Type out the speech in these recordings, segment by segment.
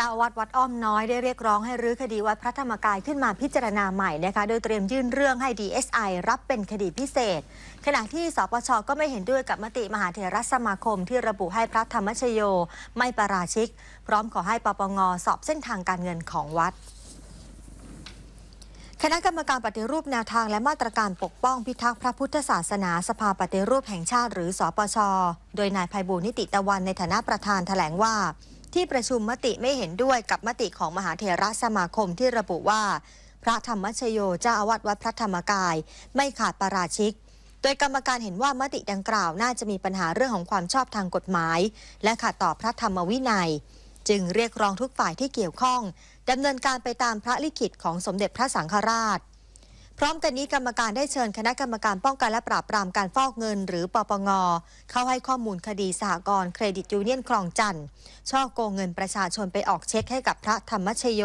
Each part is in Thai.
จ้าอาวาดวัดอ้อมน้อยได้เรียกร้องให้รื้อคดีวัดพระธรรมกายขึ้นมาพิจารณาใหม่นะคะ โดยเตรียมยื่นเรื่องให้ DSI รับเป็นคดีพิเศษ ขณะที่สปชก็ไม่เห็นด้วยกับมติมหาเถรสมาคมที่ระบุให้พระธรรมชโย ไม่ประราชิก พร้อมขอให้ปปงสอบเส้นทางการเงินของวัดคณะกรรมการปฏิรูปแนวทางและมาตรการปกป้องพิทักษ์พระพุทธศาสนาสภาปฏิรูปแห่งชาติหรือสปช โดยนายภัยบูลนิติตะวันในฐานะประธานแถลงว่า ที่ประชุมมติไม่เห็นด้วยกับมติของมหาเถรสมาคมที่ระบุว่า พระธรรมชโยเจ้าอาวาสวัดพระธรรมกาย ไม่ขาดปาราชิก โดยกรรมการเห็นว่ามติดังกล่าวน่าจะมีปัญหาเรื่องของความชอบทางกฎหมาย และขัดต่อพระธรรมวินัย จึงเรียกร้องทุกฝ่ายที่เกี่ยวข้องดำเนินการไปตามพระลิขิตของสมเด็จพระสังฆราช พร้อมกันนี้กรรมการได้เชิญคณะกรรมการป้องกันและปราบปรามการฟอกเงิน หรือปปง เข้าให้ข้อมูลคดีสหกรณ์เครดิตยูเนียนคลองจันทร์ช่อโกงเงินประชาชนไปออกเช็คให้กับพระธรรมชโย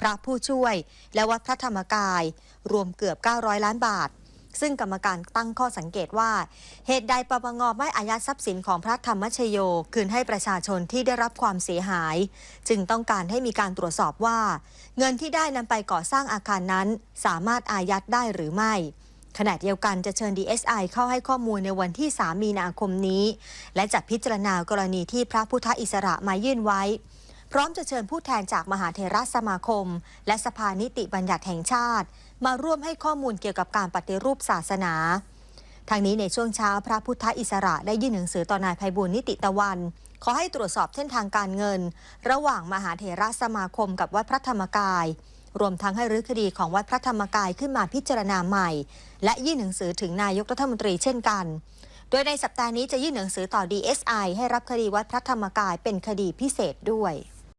พระผู้ช่วย และวัดพระธรรมกาย รวมเกือบ 900 ล้านบาท ซึ่งกรรมการตั้งข้อสังเกตว่า เหตุใดปปงไม่อายัดทรัพย์สินของพระธรรมชโย คืนให้ประชาชนที่ได้รับความเสียหาย จึงต้องการให้มีการตรวจสอบว่า เงินที่ได้นำไปก่อสร้างอาคารนั้น สามารถอายัดได้หรือไม่ขณะเดียวกันจะเชิญ DSI เข้าให้ข้อมูลในวันที่ 3 มีนาคมนี้ และจะพิจารณากรณีที่พระพุทธอิสระมายื่นไว้ พร้อมจะเชิญผู้แทนจากมหาเถรสมาคม และสภานิติบัญญัติแห่งชาติ มาร่วมให้ข้อมูลเกี่ยวกับการปฏิรูปศาสนาทางนี้ในช่วงเช้าพระพุทธอิสระได้ยื่นหนังสือต่อนายภัยบุญนิติตะวัน ขอให้ตรวจสอบเส้นทางการเงิน ระหว่างมหาเถรสมาคมกับวัดพระธรรมกาย รวมทั้งให้รื้อคดีของวัดพระธรรมกายขึ้นมาพิจารณาใหม่ และยื่นหนังสือถึงนายกรัฐมนตรีเช่นกัน โดยในสัปดาห์นี้จะยื่นหนังสือต่อ DSI ให้รับคดีวัดพระธรรมกายเป็นคดีพิเศษด้วย